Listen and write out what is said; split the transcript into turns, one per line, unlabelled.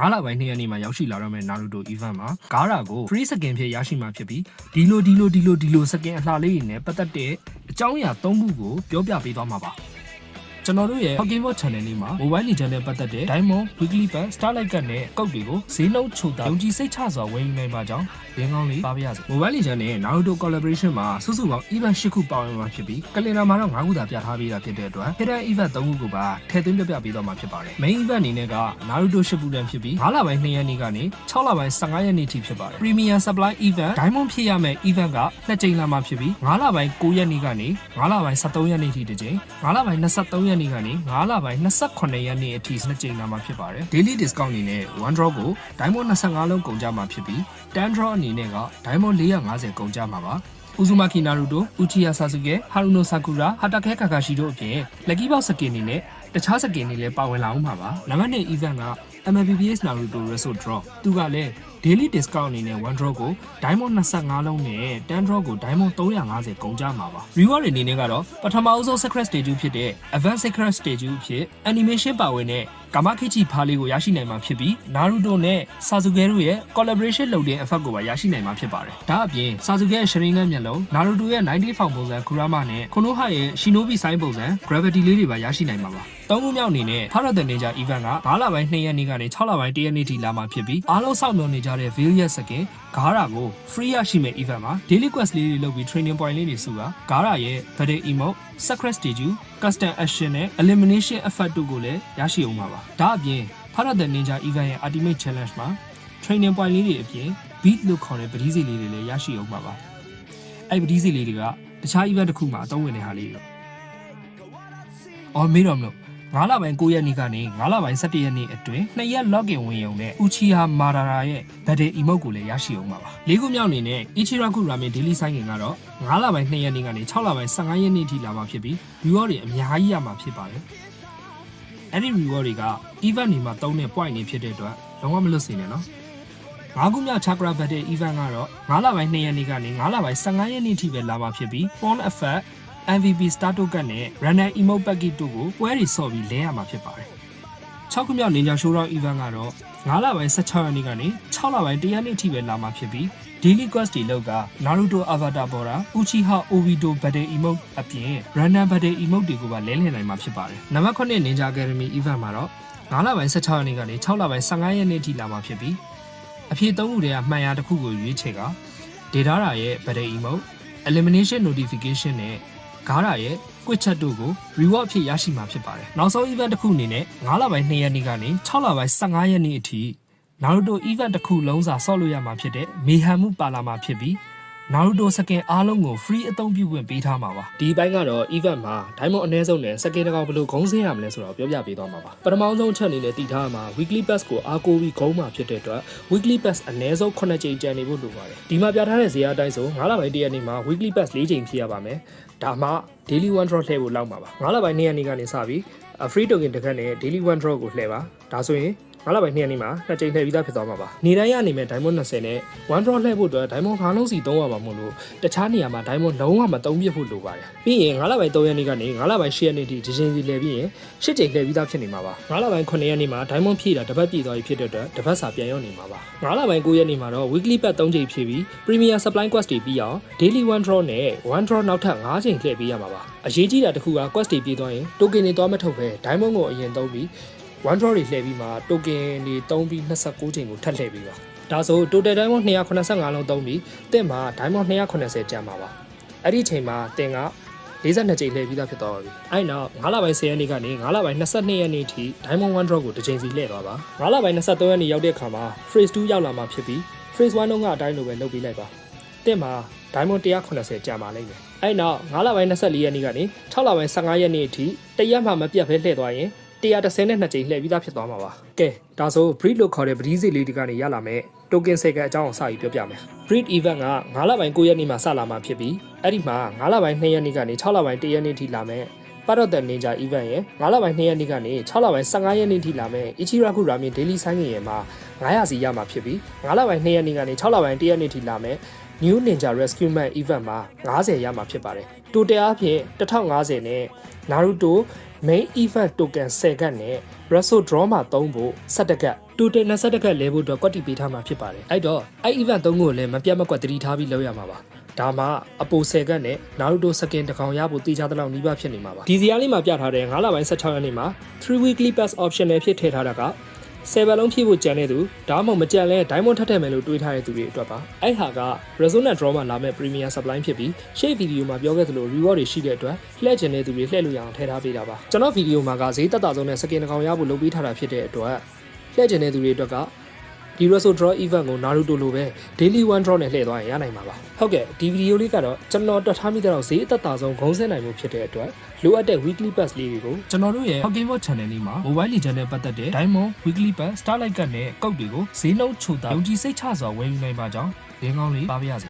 9လပိုင်း2ရက်နေ့မှာရောက်ရှိလာတော့မယ့် Naruto event မှာဂါရာကို free skin ဖြစ်ရရှိမှာဖြစ်ပြီးဒီလိုဒီလိုဒီလိုဒီလို skin အလှလေးတွေနဲ့ပတ်သက်တဲ့အကြောင်းအရာ၃ခုကိုပြောပြပေးသွားမှာပါ ကျွန်တော်တို့ရဲ့ Pokemon Channel လေးမှာ Mobile Legends နဲ့ပတ်သက်တဲ့ Diamond, Weekly Pass, Starlight Card နဲ့ကောက်တွေကိုဈေးနှုန်းချုပ်တာယုံကြည်စိတ်ချစွာဝယ်ယူနိုင်ပါကြောင်းရင်းကောင်းလေးပါပါရစေ Mobile Legends နဲ့ Naruto collaboration မှာစုစုပေါင်း event ၈ခုပါဝင်မှာဖြစ်ပြီးကလင်ဒါမှာတော့၅ခုသာပြထားပေးတာဖြစ်တဲ့အတွက် Hidden event ၃ခုကိုပါထည့်သွင်းပြပြပေးသွားမှာဖြစ်ပါတယ် Main event အနေနဲ့က Naruto Shippuden ဖြစ်ပြီး9လပိုင်း2ရက်နေ့ကနေ6လပိုင်း15ရက်နေ့ထိဖြစ်ပါတယ် Premium Supply Event Diamond ဖြစ်ရမယ့် event ကနှစ်ကြိမ်လာမှာဖြစ်ပြီး9လပိုင်း9ရက်နေ့ကနေ9လပိုင်း13ရက်နေ့ထိတစ်ကြိမ်9လပိုင်း23ရက်နေ့ကနေ9လပိုင်း28ရက်နေ့အထိနှစ်ကြိမ်လာမှာဖြစ်ပါတယ် Daily Discount အနေနဲ့ One Draw ကို Diamond 25လုံးကုန်ကြမှာဖြစ်ပြီး10 Draw အနေနဲ့က Diamond 450ကုန်ကြမှာပါ Uzumaki Naruto, Uchiha Sasuke, Haruno Sakura, Hatake Kakashi တို့အပြင် Lucky Box skin တွေနဲ့တခြား skin တွေလည်းပါဝင်လာအောင်ပါပါ။နံပါတ်1 event က MLBPS Naruto Reso Draw သူကလည်း daily discount အနေနဲ့ one draw ကို diamond 25လုံးနဲ့10 draw ကို diamond 350ကုန်ကြမှာပါ reward အနေနဲ့ကတော့ပထမအဆုံး secret stage ဖြစ်တဲ့ advanced secret stage အဖြစ် animation ပါဝင်တဲ့ကာမခိချီဖားလေးကိုရရှိနိုင်မှာဖြစ်ပြီး Naruto နဲ့ Sasuke တို့ရဲ့ collaboration လုပ်တဲ့ effect ကိုပါရရှိနိုင်မှာဖြစ်ပါတယ်။ဒါအပြင် Sasuke ရဲ့ Sharingan မျက်လုံး Naruto ရဲ့90 form ပုံစံ Kurama နဲ့ Konoha ရဲ့ Shinobi sign ပုံစံ gravity လေးတွေပါရရှိနိုင်မှာပါ။ သုံးခုမြောက်အနေနဲ့ Power the Ninja event က9လပိုင်း2ရက်နေ့ကနေ6လပိုင်း1ရက်နေ့ထိလာမှာဖြစ်ပြီးအားလုံးစောင့်မျှော်နေကြတဲ့ Veil ရဲ့ skin ဂါရာကို free ရရှိမယ့် event မှာ daily quest လေးတွေလုပ်ပြီး training point လေးတွေစုကဂါရာရဲ့ battle emote secret stage custom action နဲ့ elimination effect တို့ကိုလည်းရရှိအောင်ပါပါဒါအပြင် Power the Ninja event ရဲ့ ultimate challenge မှာ training point လေးတွေအပြင် beat လို့ခေါ်တဲ့ပတိစီလေးတွေလည်းရရှိအောင်ပါပါအဲ့ပတိစီလေးတွေကတခြား event တစ်ခုမှာအသုံးဝင်တဲ့ဟာလေးတွေအော်မေးတော့မလို့ 9လပိုင်း9ရက်နေ့ကနေ9လပိုင်း17ရက်နေ့အတွင်း2ရက် login ဝင်ရုံနဲ့ Uchiha Madara ရဲ့ battle emote ကိုလည်းရရှိအောင်ပါပါလေးခုမြောက်အနေနဲ့ Ichiraku Ramen Daily Signing ကတော့9လပိုင်း2ရက်နေ့ကနေ6လပိုင်း15ရက်နေ့ထိလာမှာဖြစ်ပြီး reward တွေအများကြီးရမှာဖြစ်ပါတယ်အဲ့ဒီ reward တွေက event တွေမှာတုံးတဲ့ point တွေဖြစ်တဲ့အတွက်လုံးဝမလွတ်စေနဲ့နော်ငါးခုမြောက် Chakra Battle Event ကတော့9လပိုင်း2ရက်နေ့ကနေ9လပိုင်း15ရက်နေ့ထိပဲလာမှာဖြစ်ပြီး Phone Effect MVP Star Token နဲ့ Runner Emote Package တို့ကိုပွဲတွေဆော့ပြီးလဲရမှာဖြစ်ပါတယ်။6ခုမြောက် Ninja Showdown Event ကတော့9လပိုင်း16ရက်နေ့ကနေ6လပိုင်း1ရက်နေ့ထိပဲလာမှာဖြစ်ပြီး Daily Quest တွေလောက်က Naruto Avatar ပေါ်တာ Uchiha Obito Battle Emote အပြင် Runner Battle Emote တွေကိုပါလဲလှယ်နိုင်မှာဖြစ်ပါတယ်။နံပါတ်9 Ninja Academy Event မှာတော့9လပိုင်း16ရက်နေ့ကနေ6လပိုင်း15ရက်နေ့ထိလာမှာဖြစ်ပြီးအဖြစ်3ခုတည်းကမှန်ရတစ်ခုကိုရွေးချယ်က data ရာရဲ့ battle emote elimination notification နဲ့ ဂါရာရဲ့ quick chat တို့ကို reward အဖြစ်ရရှိမှာဖြစ်ပါတယ်။နောက်ဆုံး event တစ်ခုအနေနဲ့9လပိုင်း2ရက်နေ့ကနေ6လပိုင်း15ရက်နေ့အထိ Naruto event တစ်ခုလုံးစာဆော့လို့ရမှာဖြစ်တဲ့မေဟန်မှုပါလာမှာဖြစ်ပြီး Naruto skin အားလုံးကို free အသုံးပြုခွင့်ပေးထားမှာပါဒီဘိုင်းကတော့ event မှာ diamond အနည်းဆုံးနဲ့ skin တစ်ကောင်ဘယ်လိုဂုံးစင်းရမလဲဆိုတော့ပြောပြပေးသွားမှာပါပထမဆုံးချက်အနေနဲ့တည်ထားမှာ weekly pass ကိုအားကိုးပြီးဂုံးမှာဖြစ်တဲ့အတွက် weekly pass အနည်းဆုံး9ကြိမ်ကျန်နေဖို့လိုပါတယ်ဒီမှာပြထားတဲ့ဇေယျအတိုင်းဆို9လပိုင်း1ရက်နေ့မှာ weekly pass 4ကြိမ်ဖြစ်ရပါမယ်ဒါမှ daily one draw လှည့်ဖို့လောက်မှာပါ9လပိုင်း2ရက်နေ့ကနေစပြီး free token တစ်ခါနဲ့ daily one draw ကိုလှည့်ပါဒါဆိုရင် ငါလာပိုင်း2ရက်နေ့မှာနှစ်ကြိမ်လှည့်ပြီးသားဖြစ်သွားမှာပါနေတိုင်းရနေမဲ့ diamond 20နဲ့ one draw လှည့်ဖို့အတွက် diamond ခါလုံးစီသုံးရမှာမို့လို့တခြားနေရာမှာ diamond လုံးဝမသုံးပြဖို့လိုပါတယ်ပြီးရင်ငါလာပိုင်း3ရက်နေ့ကနေငါလာပိုင်း10ရက်နေ့ထိဂျင်းစီလှည့်ပြီးရင်10ကြိမ်လှည့်ပြီးသားဖြစ်နေမှာပါငါလာပိုင်း9ရက်နေ့မှာ diamond ဖြည့်တာတစ်ပတ်ပြည့်သွားပြီဖြစ်တဲ့အတွက်တစ်ပတ်စာပြန်ရောက်နေမှာပါငါလာပိုင်း9ရက်နေ့မှာတော့ weekly pack 3ကြိမ်ဖြည့်ပြီး premier supply quest တွေပြီးအောင် daily one draw နဲ့ one draw နောက်ထပ်5ကြိမ်လှည့်ပေးရမှာပါအရေးကြီးတာတစ်ခုက quest တွေပြီးသွားရင် token တွေသွားမထုတ်ပဲ diamond ကိုအရင်သုံးပြီး one draw တွေလှည့်ပြီးမှ token တွေသုံးပြီး29ချိန်ကိုထပ်လှည့်ပြီးပါဒါဆို total diamond 285လုံးသုံးပြီးတင့်မှာ diamond 290ကျန်ပါပါအဲ့ဒီချိန်မှာတင်က42ချိန်လှည့်ပြီးသားဖြစ်သွားပါပြီအဲ့နောက်9လပိုင်း10ရက်နေ့ကနေ9လပိုင်း22ရက်နေ့ထိ diamond one draw ကိုတစ်ချိန်စီလှည့်သွားပါ9လပိုင်း23ရက်နေ့ရောက်တဲ့အခါမှာ phrase 2ရောက်လာမှာဖြစ်ပြီး phrase 1လုံးကအတိုင်းလိုပဲလုပ်ပြီးလိုက်ပါတင့်မှာ diamond 180ကျန်ပါလိမ့်မယ်အဲ့နောက်9လပိုင်း24ရက်နေ့ကနေ6လပိုင်း15ရက်နေ့အထိတရက်မှမပြတ်ဖဲလှည့်သွားရင် 132ကြိမ်လှည့်ပြီးသားဖြစ်သွားမှာပါကဲဒါဆို breed လို့ခေါ်တဲ့ပတိစီလေးတွေကနေရလာမယ် token ဆယ်ကအကြောင်းအစကြီးပြောပြမယ် breed event က9လပိုင်း9ရက်နေ့မှာစလာမှာဖြစ်ပြီးအဲ့ဒီမှာ9လပိုင်း2ရက်နေ့ကနေ6လပိုင်း1ရက်နေ့ထိလာမယ် ပါတော့တဲ့ ninja event ရဲ့9လပိုင်း2ရက်နေ့ကနေ6လပိုင်း15ရက်နေ့ထိလာမယ် Ichiraku Ramen Daily Sign ရဲ့မှာ900စီရမှာဖြစ်ပြီး9လပိုင်း2ရက်နေ့ကနေ6လပိုင်း1ရက်နေ့ထိလာမယ် New Ninja Rescue Man event မှာ90ရမှာဖြစ်ပါတယ်။ total အဖြစ်1050နဲ့ Naruto main event token 10ကတ်နဲ့ Reso draw မှာ3ဖို့17ကတ် total 20ကက်လဲဖို့အတွက်ကွက်တီပေးထားမှာဖြစ်ပါတယ်အဲ့တော့အဲ့ event 3ခုကိုလည်းမပြတ်မကွက်သတိထားပြီးလုပ်ရမှာပါ ဒါမှအပို10ကက်နဲ့နာရူတိုစကင်တစ်ကောင်ရဖို့တေချာတဲ့လောက်နီးပါးဖြစ်နေမှာပါဒီဇီယာလေးမှာပြထားတဲ့9လပိုင်း16ရက်နေ့မှာ3 weekly pass option နဲ့ဖြစ်ထည့်ထားတာက7လုံးဖြည့်ဖို့ကြံတဲ့သူဒါမှမဟုတ်မကြံလဲ diamond ထပ်ထည့်မယ်လို့တွေးထားတဲ့သူတွေအတွက်ပါအဲ့ဟာက resonant draw မှာလာမဲ့ premium supply ဖြစ်ပြီးရှေ့ဗီဒီယိုမှာပြောခဲ့သလို reward တွေရှိတဲ့အတွက်လှည့်ကျင်တဲ့သူတွေလှည့်လို့ရအောင်ထည့်ထားပေးတာပါကျွန်တော်ဗီဒီယိုမှာကဈေးတက်တာဆုံးနဲ့စကင်တစ်ကောင်ရဖို့လုပ်ပေးထားတာဖြစ်တဲ့အတွက်လှည့်ကျင်တဲ့သူတွေအတွက်က ဒီ Reso Draw Event ကို Naruto လိုပဲ Daily One Draw နဲ့လှည့်သွားရင်ရနိုင်မှာပါဟုတ်ကဲ့ဒီဗီဒီယိုလေးကတော့ကျွန်တော်တွက်ထားမိတဲ့တော့ဈေးအသက်သာဆုံးဂုံးစင်းနိုင်မှုဖြစ်တဲ့အတွက်လိုအပ်တဲ့ weekly pass လေးတွေကိုကျွန်တော်တို့ရဲ့ Pokemon Channel လေးမှာ Mobile Legends နဲ့ပတ်သက်တဲ့ Diamond Weekly Pass Starlight ကတ်နဲ့ကောက်တွေကိုဈေးနှုန်းချိုတာယုံကြည်စိတ်ချစွာဝယ်ယူနိုင်ပါကြောင်းဒင်းကောင်းလေးပါပါရစေ